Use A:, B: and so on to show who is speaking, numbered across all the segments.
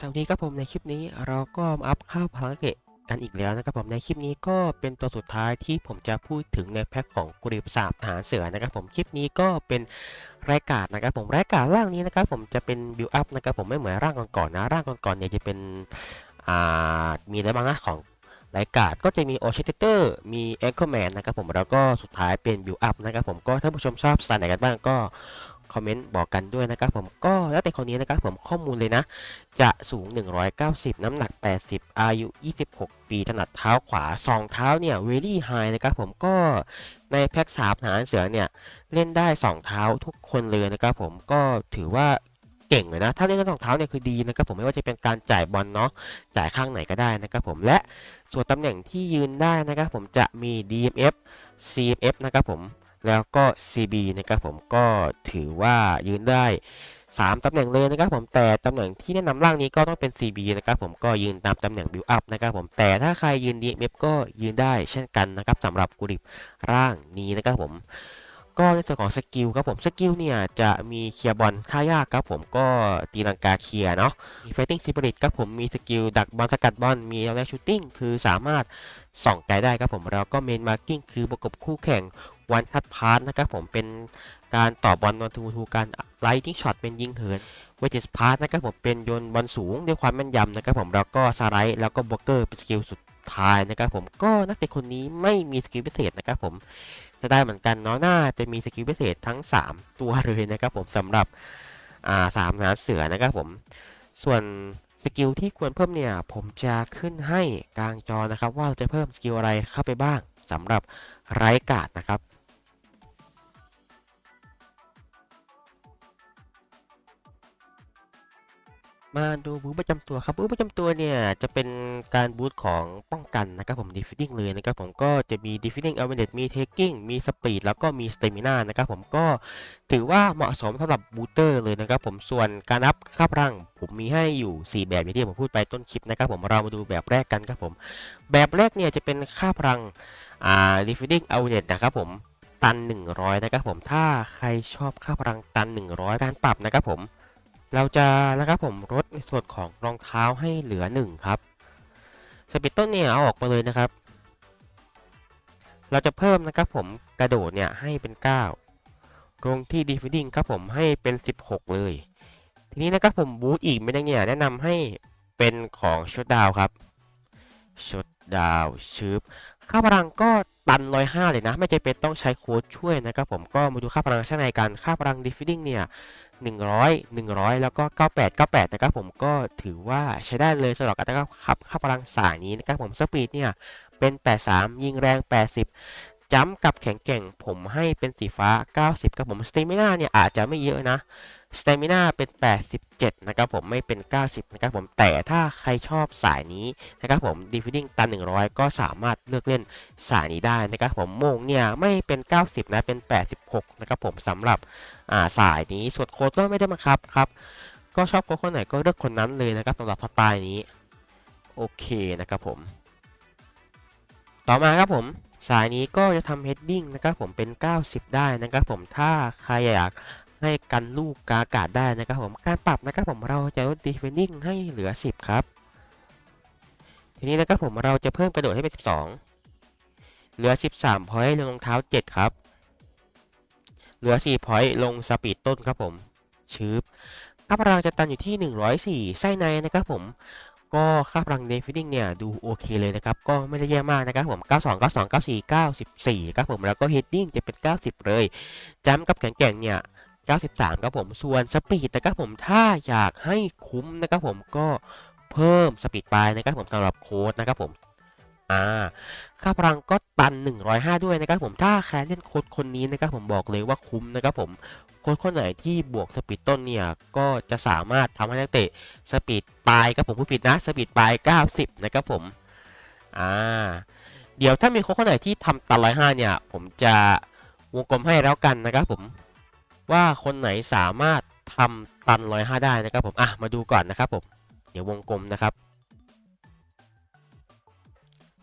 A: สวัสดีครับผมในคลิปนี้เราก็อัพข้าวพลังเกะกันอีกแล้วนะครับผมในคลิปนี้ก็เป็นตัวสุดท้ายที่ผมจะพูดถึงในแพ็คของกุริบสามทหารเสือนะครับผมคลิปนี้ก็เป็นรายการนะครับผมรายการร่างนี้นะครับผมจะเป็นบิวอัพนะครับผมไม่เหมือนร่างก่อนๆนะร่างก่อนๆเนี่ยจะเป็นอ่ามีอะไรบ้างนะของรายการก็จะมีโอเชเตอร์มีเอ็กโคแมนนะครับผมแล้วก็สุดท้ายเป็นบิวอัพนะครับผมก็ถ้าผู้ชมชอบสไตล์ไหนกันบ้างก็ คอมเมนต์บอกกันด้วยนะครับผมก็แล้วแต่คนนี้นะครับผมข้อมูลเลยนะ จะสูง 190 น้ำหนัก 80 อายุ 26 ปีถนัดเท้าขวา2เท้าเนี่ย very high นะครับผมก็ในแพ็กสามหารเสือเนี่ยเล่นได้ 2 เท้าทุกคนเลยนะครับผมก็ถือว่าเก่งเลยนะ ถ้าเล่นได้สองเท้าเนี่ยคือดีนะครับผมไม่ว่าจะเป็นการจ่ายบอลเนาะ จ่ายข้างไหนก็ได้นะครับผม และส่วนตำแหน่งที่ยืนได้นะครับผมจะมี DMF CMF นะครับผม แล้วก็ CB นะครับผมก็ถือว่ายืนได้ 3 ตำแหน่งเลยนะครับผมแต่ตำแหน่งที่แนะนำร่างนี้ก็ต้องเป็น CB นะครับผมก็ยืนตามตำแหน่ง build up นะครับผมแต่ถ้าใครยืน DMF ก็ยืนได้เช่นกันนะครับสำหรับกุริบร่างนี้นะครับผมก็ในส่วนของสกิลครับผม สกิลเนี่ยจะมีเคลียร์บอลท่ายากครับผมก็ตีลังกาเคลียร์เนาะมี fighting spirit ครับผมมีสกิลดักบอลสกัดบอลมีแรงชูตติ้งคือสามารถส่องไกลได้ครับผมแล้วก็เมนมาร์กิ้งคือประกบคู่แข่ง วันทัดพาร์นะครับผมเป็นการต่อบอลวันทูทูการไลทิ้งช็อตเป็นยิงเหินเวจิสพาร์นะครับผมเป็นโยนบอลสูงด้วยความแม่นยำนะครับผมแล้วก็สไลด์แล้วก็บล็อกเกอร์เป็นสกิลสุดท้ายนะครับผมก็นักเตะคนนี้ไม่มีสกิลพิเศษนะครับผมจะได้เหมือนกันเนาะน่าจะมีสกิลพิเศษทั้ง 3 ตัวเลยนะครับผมสำหรับอ่าสามหาเสือนะครับผมส่วนสกิลที่ควรเพิ่มเนี่ยผมจะขึ้นให้กลางจอนะครับ ว่าเราจะเพิ่มสกิลอะไรเข้าไปบ้างสำหรับไร้กาดนะครับ มาดูบูธประจำตัวครับบูธประจำตัวเนี่ยจะเป็นการบูธของป้องกันนะครับผม defending เลยนะครับผมก็จะมี defending awareness มี taking มี speed แล้วก็มี stamina นะครับผมก็ถือว่าเหมาะสมสำหรับบูเตอร์เลยนะครับผมส่วนการอัพค่าพลังผมมีให้อยู่ 4 แบบอย่างที่ผมพูดไปต้นคลิปนะครับผมเรามาดูแบบแรกกันครับผม แบบแรกเนี่ยจะเป็นค่าพลังอ่า defending awareness นะครับผมตัน 100 นะครับผมถ้าใครชอบค่าพลังตัน 100 การปรับนะครับผม เราจะนะครับผมลดในส่วนของรองเท้าให้เหลือ 1 ครับสปิตต้นเนี่ยเอาออกมาเลยนะครับ เราจะเพิ่มนะครับผมกระโดดเนี่ยให้เป็น 9 ลงที่ defending ครับผมให้เป็น 16 เลย ทีนี้นะครับผมบูทอีกไม่ได้เนี่ยแนะนำให้เป็นของชดดาวครับชดดาวชืบ ค่าพลังก็ตัน 105 เลยนะ ไม่จำเป็นต้องใช้โค้ดช่วยนะครับผมก็มาดูค่าพลังข้างในกันค่าพลังดิฟฟิดิ้งเนี่ย 100 100 แล้วก็ 98 98 นะครับผมก็ถือว่าใช้ได้เลยสำหรับการขับค่าพลังสายนี้นะครับผมสปีดเนี่ยเป็น 83 ยิงแรง 80 จัมป์กับแข็งแกร่งผมให้เป็นสีฟ้า 90ครับผมสเตมิน่าเนี่ยอาจจะไม่เยอะนะสเตมิน่าเป็น 87 นะครับผมไม่เป็น 90 นะครับผมแต่ถ้าใครชอบสายนี้นะครับผมดีฟิดดิ้งตัน 100 ก็สามารถเลือกเล่นสายนี้ได้นะครับผมโมงเนี่ยไม่เป็น 90 นะเป็น 86 นะครับผมสำหรับาสายนี้ส่วนโค้ดก็ไม่ได้บังคับครับก็ชอบโค้ดคนไหนก็เลือกคนนั้นเลยนะครับสำหรับสไตล์นี้โอเคนะครับผม ต่อมาครับผม สายนี้ก็จะทำเฮดดิ้งนะครับผมเป็น 90 ได้นะครับผมถ้าใครอยากให้กันลูกกาอากาศได้นะครับผมการปรับนะครับผมเราจะลดดีเฟนดิ้งให้เหลือ 10 ครับ ทีนี้นะครับผมเราจะเพิ่มกระโดดให้เป็น 12 เหลือ 13พอยต์ลงรองเท้า 7 ครับ เหลือ4พอยต์ลงสปีดต้นครับผมชืบค่าพลังจะตันอยู่ที่ 104 ไส้ในนะครับผม ก็ค่าพลังเดฟิดดิ้งเนี่ยดูโอเคเลยนะครับ ก็ไม่ได้แย่มากนะครับผม 92 92 94 94ครับผมแล้วก็เฮดดิ้งจะเป็น 90 เลยจัมกับแข็งแกร่งเนี่ย 93ครับผมส่วนสปีดนะครับผมถ้าอยากให้คุ้มนะครับผมก็เพิ่มสปีดไปนะครับผมสำหรับโค้ดนะครับผมอ่าค่าพลังก็ตัน 105 ด้วยนะครับผมถ้าใครเล่นโค้ดคนนี้นะครับผมบอกเลยว่าคุ้มนะครับผม ค้ดคนไหนที่บวกสปีดต้นเนี่ย ก็จะสามารถทำให้นักเตะสปีดปลายครับผมผู้ผิดนะสปีดปลาย 90 นะครับผมอ่าเดี๋ยวถ้ามีโค้ดคนไหนที่ทำตัน105เนี่ย ผมจะวงกลมให้แล้วกันนะครับผมว่าคนไหนสามารถทำตัน105ได้นะครับผมอะมาดูก่อนนะครับผมเดี๋ยววงกลมนะครับ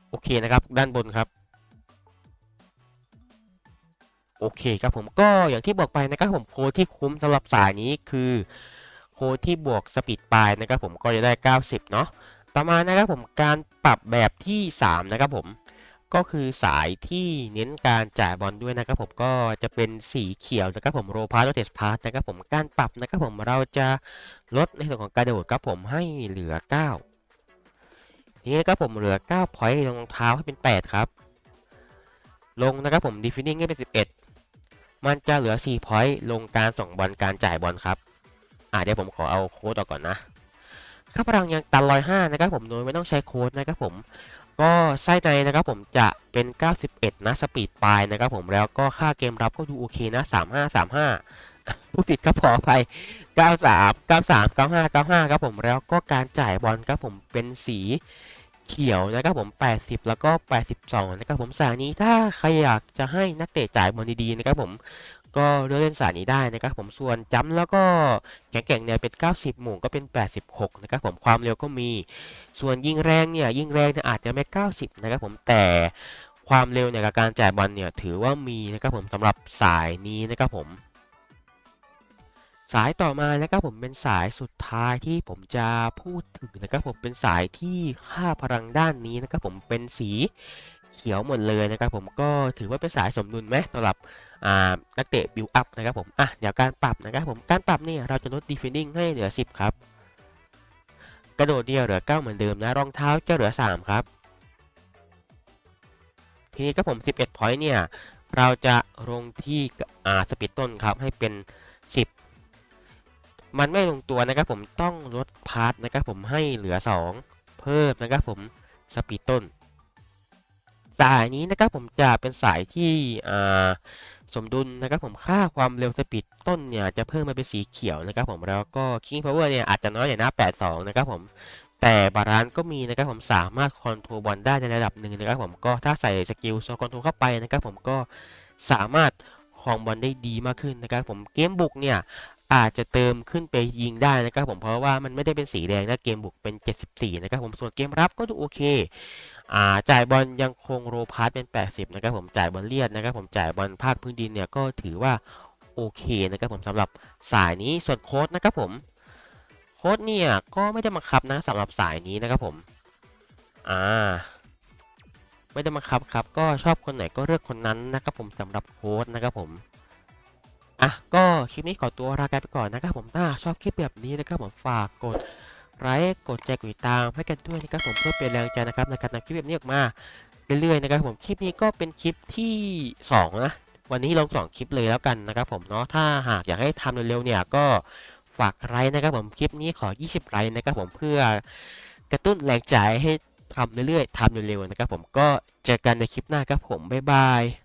A: โอเคนะครับด้านบนครับ โอเคครับผมก็อย่างที่บอกไปนะครับผมโค้ดที่คุ้มสำหรับสายนี้คือโค้ดที่บวกสปีดปลายนะครับผมก็จะได้ 90 เนาะต่อมานะครับผมการปรับแบบที่ 3 นะครับผมก็คือสายที่เน้นการจ่ายบอลด้วยนะครับผมก็จะเป็นสีเขียวนะครับผมโรพาร์ตเทสพาร์ตนะครับผมการปรับนะครับผมเราจะลดในส่วนของกระโดดครับผมให้เหลือ 9 ทีนี้ครับผมเหลือ9พอยต์ลงรองเท้าให้เป็น 8 ครับ ลงนะครับผมดีฟินิ่งให้เป็น 11 มันจะเหลือ4พอยต์ลงการส่งบอลการจ่ายบอลครับอ่าเดี๋ยวผมขอเอาโค้ดออกก่อนนะค่าพลังยังตัน105นะครับผมโดยไม่ต้องใช้โค้ดนะครับผมก็ไส้ในนะครับผมจะเป็น 91 นะสปีดปลายนะครับผมแล้วก็ค่าเกมรับก็ดูโอเคนะ 35 35ผู้ผิดครับขออภัย93 93 95 95 ครับผมแล้วก็การจ่ายบอลครับผมเป็นสี เขียวนะครับผม 80 แล้วก็ 82 นะครับผมสายนี้ถ้าใครอยากจะให้นักเตะจ่ายบอลดีๆนะครับผมก็เลือกเล่นสายนี้ได้นะครับผมส่วนจ้ำแล้วก็แข็งๆเนี่ยเป็น 90 หมู่ก็เป็น 86 นะครับผมความเร็วก็มี ส่วนยิงแรงเนี่ยยิงแรงเนี่ยอาจจะไม่ 90 นะครับผมแต่ความเร็วเนี่ยกับการจ่ายบอลเนี่ยถือว่ามีนะครับผมสำหรับสายนี้นะครับผม สายต่อมานะครับผมเป็นสายสุดท้ายที่ผมจะพูดถึงนะครับผมเป็นสายที่ค่าพลังด้านนี้นะครับผมเป็นสีเขียวหมดเลยนะครับผมก็ถือว่าเป็นสายสมดุลไหมสำหรับนักเตะบิวอัพนะครับผมอะเดี๋ยวการปรับนะครับผมการปรับเนี่ยเราจะลดดีฟินิ่งให้เหลือ 10 ครับ กระโดดเดียวเหลือ 9 เหมือนเดิมนะรองเท้าจะเหลือ 3 ครับ ทีนี้ก็ผม 11 point เนี่ย เราจะลงที่สปีดต้นครับให้เป็น 10 มันไม่ลงตัวนะครับผมต้องลดพาร์ทนะครับผมให้เหลือ 2 เพิ่มนะครับผมสปีดต้น สายนี้นะครับผมจะเป็นสายที่สมดุลนะครับผมค่าความเร็วสปีดต้นเนี่ยจะเพิ่มมาเป็นสีเขียวนะครับผมแล้วก็ King Power เนี่ยอาจจะน้อยอย่างน้า82 นะครับผมแต่บาลานซ์ก็มีนะครับผมสามารถคอนโทรลบอลได้ในระดับหนึ่งนะครับผมก็ถ้าใส่สกิลโซคอนโทรลเข้าไปนะครับผมก็สามารถครองบอลได้ดีมากขึ้นนะครับผมเกมบุกเนี่ย อาจจะเติมขึ้นไปยิงได้นะครับผมเพราะว่ามันไม่ได้เป็นสีแดงนะเกมบุกเป็น 74 นะครับผมส่วนเกมรับก็ดูโอเคอ่าจ่ายบอลยังคงโรพาร์ตเป็น 80 นะครับผมจ่ายบอลเลียดนะครับผมจ่ายบอลภาคพื้นดินเนี่ยก็ถือว่าโอเคนะครับผมสำหรับสายนี้ส่วนโค้ดนะครับผมโค้ดเนี่ยก็ไม่ได้บังคับนะสำหรับสายนี้นะครับผมอ่าไม่ได้บังคับครับก็ชอบคนไหนก็เลือกคนนั้นนะครับผมสำหรับโค้ดนะครับผม อะก็คลิปนี้ขอตัวลากันไปก่อนนะครับผมถ้าชอบคลิปแบบนี้นะครับผมฝากกดไลค์กดแชร์กดติดตามให้กันด้วยนะครับผมเพื่อเป็นแรงใจนะครับในการนำคลิปแบบนี้ออกมาเรื่อยๆนะครับผมคลิปนี้ก็เป็นคลิปที่ 2 นะ วันนี้ลง 2 คลิปเลยแล้วกันนะครับผมเนาะถ้าหากอยากให้ทำเร็วๆเนี่ยก็ฝากไลค์นะครับผมคลิปนี้ขอ 20 ไลค์นะครับผมเพื่อกระตุ้นแรงใจให้ทำเรื่อยๆทำเร็วๆนะครับผมก็เจอกันในคลิปหน้าครับผมบ๊ายบาย